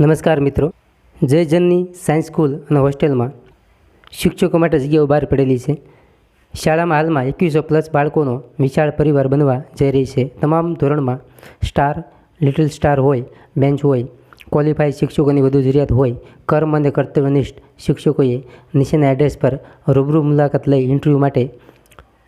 નમસ્કાર મિત્રો. જય જનની સાયન્સ સ્કૂલ અને હોસ્ટેલમાં શિક્ષકો માટે જગ્યાઓ બહાર પડેલી છે. શાળામાં હાલમાં એકવીસો પ્લસ બાળકોનો વિશાળ પરિવાર બનવા જઈ રહી છે. તમામ ધોરણમાં સ્ટાર, લિટલ સ્ટાર હોય, બેન્ચ હોય, ક્વોલિફાઈ શિક્ષકોની વધુ જરૂરિયાત હોય, કર્મ અને કર્તવ્યનિષ્ઠ શિક્ષકોએ નીચેના એડ્રેસ પર રૂબરૂ મુલાકાત લઈ ઇન્ટરવ્યૂ માટે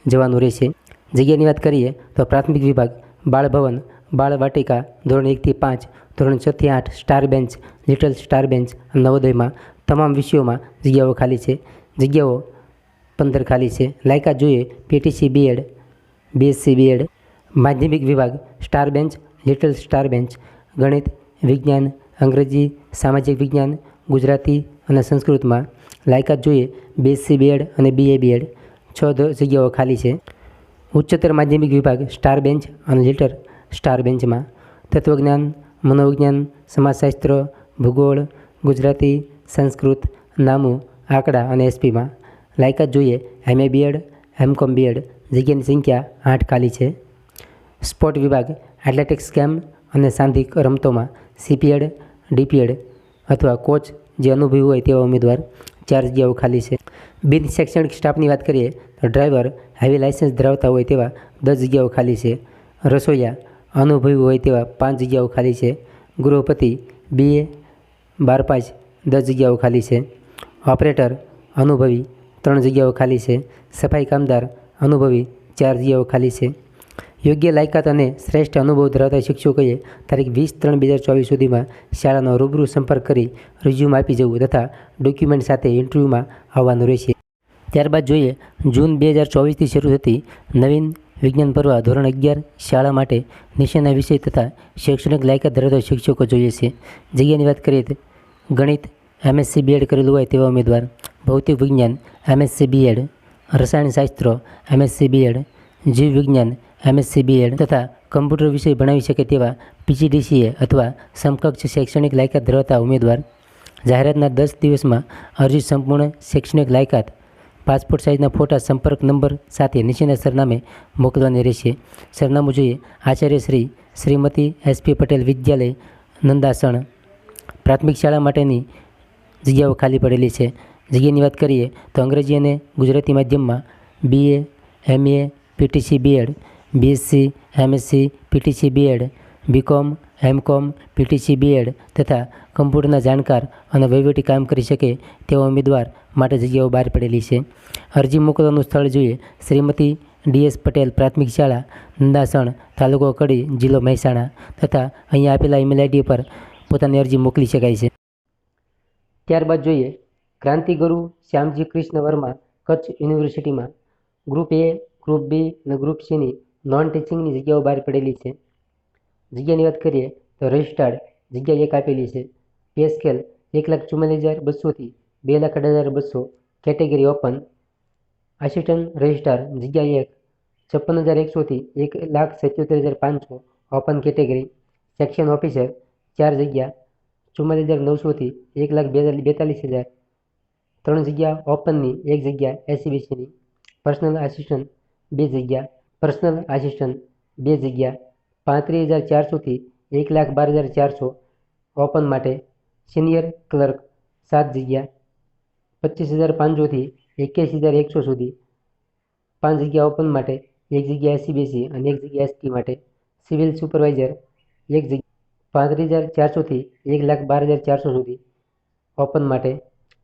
જવાનું રહેશે. જગ્યાની વાત કરીએ તો પ્રાથમિક વિભાગ, બાળભવન બાળ વાટિકા, ધોરણ એકથી પાંચ, ધોરણ છથી આઠ, star bench, little star bench નવોદયમાં તમામ વિષયોમાં જગ્યાઓ ખાલી છે. જગ્યાઓ પંદર ખાલી છે. લાયકાત જોઈએ, પીટીસી બીએડ બીએસસી બીએડ માધ્યમિક વિભાગ, star bench, little star bench, ગણિત, વિજ્ઞાન, અંગ્રેજી, સામાજિક વિજ્ઞાન, ગુજરાતી અને સંસ્કૃતમાં. લાયકાત જોઈએ બીએસસી બીએડ અને બીએ બીએડ છ જગ્યાઓ ખાલી છે. ઉચ્ચતર માધ્યમિક વિભાગ, સ્ટાર બેન્ચ અને લિટર સ્ટાર બેન્ચમાં તત્વજ્ઞાન, મનોવિજ્ઞાન, સમાજશાસ્ત્ર, ભૂગોળ, ગુજરાતી, સંસ્કૃત, નામું, આંકડા અને એસપીમાં. લાયકાત જોઈએ એમએ બીએડ એમકોમ બીએડ જગ્યાની સંખ્યા આઠ ખાલી છે. સ્પોર્ટ વિભાગ, એથ્લેટિક્સ ગેમ અને સાંધિક રમતોમાં સીપીએડ ડીપીએડ અથવા કોચ જે અનુભવી હોય તેવા ઉમેદવાર ચાર જગ્યાઓ ખાલી છે. બિન શૈક્ષણિક સ્ટાફની વાત કરીએ તો ડ્રાઈવર હેવી લાઇસન્સ ધરાવતા હોય તેવા દસ જગ્યાઓ ખાલી છે. રસોઈયા અનુભવી હોય તેવા પાંચ જગ્યાઓ ખાલી છે. ગૃહપતિ બીએ બાર પાંચ, દસ જગ્યાઓ ખાલી છે. ઓપરેટર અનુભવી ત્રણ જગ્યાઓ ખાલી છે. સફાઈ કામદાર અનુભવી ચાર જગ્યાઓ ખાલી છે. યોગ્ય લાયકાત અને શ્રેષ્ઠ અનુભવ ધરાવતા શિક્ષકોએ તારીખ વીસ ત્રણ બે હજાર ચોવીસ સુધીમાં શાળાનો રૂબરૂ સંપર્ક કરી રિઝ્યુમ આપી જવું તથા ડોક્યુમેન્ટ સાથે ઇન્ટરવ્યૂમાં આવવાનું રહેશે. ત્યારબાદ જોઈએ, જૂન બે હજાર ચોવીસથી શરૂ થતી નવીન વિજ્ઞાન પર્વ ધોરણ અગિયાર, શાળા માટે નિશાના વિષય તથા શૈક્ષણિક લાયકાત ધરાવતા શિક્ષકો જોઈએ છે. જગ્યાની વાત કરીએ તો ગણિત એમએસસી બીએડ કરેલું હોય તેવા ઉમેદવાર, ભૌતિક વિજ્ઞાન એમએસસી બીએડ રસાયણશાસ્ત્ર એમએસસી બીએડ જીવ વિજ્ઞાન એમએસસી બીએડ તથા કમ્પ્યુટર વિષય ભણાવી શકે તેવા પીજીડીસીએ અથવા સમકક્ષ શૈક્ષણિક લાયકાત ધરાવતા ઉમેદવાર. જાહેરાતના દસ દિવસમાં અરજી સંપૂર્ણ શૈક્ષણિક લાયકાત પાસપોર્ટ સાઇઝના ફોટા, સંપર્ક નંબર સાથે નીચેના સરનામે મોકલવાની રહેશે. સરનામું જોઈએ. આચાર્ય શ્રી શ્રીમતી એસપી પટેલ વિદ્યાલય, નંદાસણ. પ્રાથમિક શાળા માટેની જગ્યાઓ ખાલી પડેલી છે. જગ્યાની વાત કરીએ તો અંગ્રેજી અને ગુજરાતી માધ્યમમાં BA MA PTC BEd BSc MSc PTC BEd BCom MCom PTC, BEd તથા કમ્પ્યુટરના જાણકાર અને વહીવટી કામ કરી શકે તેવા ઉમેદવાર માટે જગ્યાઓ બહાર પડેલી છે. અરજી મોકલવાનું સ્થળ જોઈએ. શ્રીમતી ડીએસ પટેલ પ્રાથમિક શાળા, નંદાસણ તાલુકો કડી, જિલ્લો મહેસાણા તથા અહીંયા આપેલા ઈમેલ આઈડી પર પોતાની અરજી મોકલી શકાય છે. ત્યારબાદ જોઈએ. ક્રાંતિગુરુ શ્યામજી કૃષ્ણ વર્મા કચ્છ યુનિવર્સિટીમાં ગ્રુપ એ ગ્રુપ બી અને ગ્રુપ સીની નોન ટીચિંગની જગ્યાઓ બહાર પડેલી છે. જગ્યાની વાત કરીએ તો રજિસ્ટાર્ડ જગ્યા એક આપેલી છે. પે સ્કેલ એક લાખ ચુમ્માલીસ હજાર બસોથી બે લાખ અઢાર હજાર બસો. Category open. આસિસ્ટન્ટ રજિસ્ટ્રાર જગ્યા એક છપ્પન હજાર એકસોથી એક લાખ સિત્યોતેર હજાર પાંચસો. Open category. સેક્શન ઓફિસર ચાર જગ્યા ચુમ્માલીસ હજાર નવસોથી એક લાખ બેતાલીસ હજાર. ત્રણ જગ્યા ઓપનની એક જગ્યા એસીબીસીની પર્સનલ આસિસ્ટન્ટ બે જગ્યા. પર્સનલ આસિસ્ટન્ટ બે જગ્યા. પાંત્રીસ હજાર ચારસોથી એક લાખ બાર હજાર ચારસો ઓપન માટે સિનિયર ક્લર્ક સાત જગ્યા પચીસ હજાર પાંચસોથી એક્યાસી હજાર એકસો સુધી પાંચ જગ્યા ઓપન માટે, એક જગ્યા એસસીબીસી અને એક જગ્યા એસટી માટે સિવિલ સુપરવાઇઝર, એક જગ્યા પાંત્રીસ હજાર ચારસોથી એક લાખ બાર હજાર ચારસો સુધી ઓપન માટે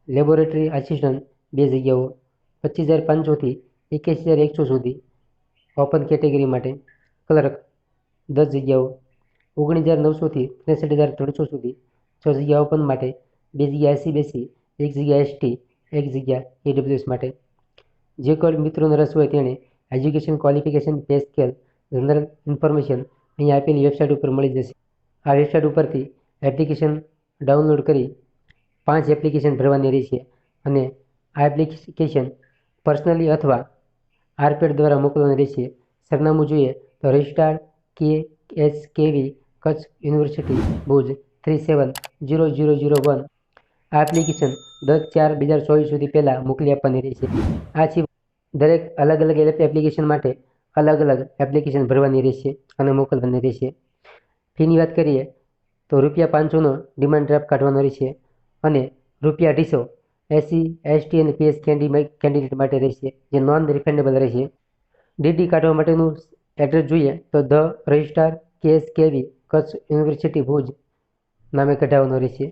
લેબોરેટરી આસિસ્ટન્ટ બે જગ્યાઓ પચીસ હજાર પાંચસોથી એક્યાસી હજાર એકસો સુધી ઓપન કેટેગરી માટે ક્લર્ક દસ જગ્યાઓ ઓગણીસ હજાર નવસોથી ત્રેસઠ હજાર ત્રણસો સુધી છ જગ્યા ઓપન માટે, બે જગ્યા એસસી બેસી એક જગ્યા એસટી એક જગ્યા એડબ્લ્યુએસ માટે. જે કોઈ મિત્રોનો રસ હોય તેણે education qualification pay scale general information અહીં આપેલી વેબસાઇટ ઉપર મળી જશે. આ વેબસાઇટ ઉપરથી એપ્લિકેશન ડાઉનલોડ કરી પાંચ એપ્લિકેશન ભરવાની રહેશે અને આ એપ્લિકેશન પર્સનલી અથવા આરપેડ દ્વારા મોકલવાની રહેશે. સરનામું જોઈએ તો registrar K S KV Kachchh University, Bhuj, three seven zero zero zero one. આ એપ્લિકેશન દસ ચાર બે હજાર ચોવીસ સુધી પહેલાં મોકલી આપવાની રહેશે. આ સિવાય દરેક અલગ અલગ એપ્લિકેશન માટે અલગ અલગ એપ્લિકેશન ભરવાની રહેશે અને મોકલવાની રહેશે. ફીની વાત કરીએ તો રૂપિયા પાંચસોનો ડિમાન્ડ ડ્રાફ્ટ કાઢવાનો રહેશે અને રૂપિયા અઢીસો એસસી એસટી અને પીએસ કેન્ડી કેન્ડિડેટ માટે રહેશે, જે નોન રિફંડેબલ રહેશે ડીડી કાઢવા માટેનું એડ્રેસ જોઈએ તો ધ રજિસ્ટ્રાર કેએસ કેવી કચ્છ યુનિવર્સિટી ભુજ નામે કઢાવવાનો રહેશે.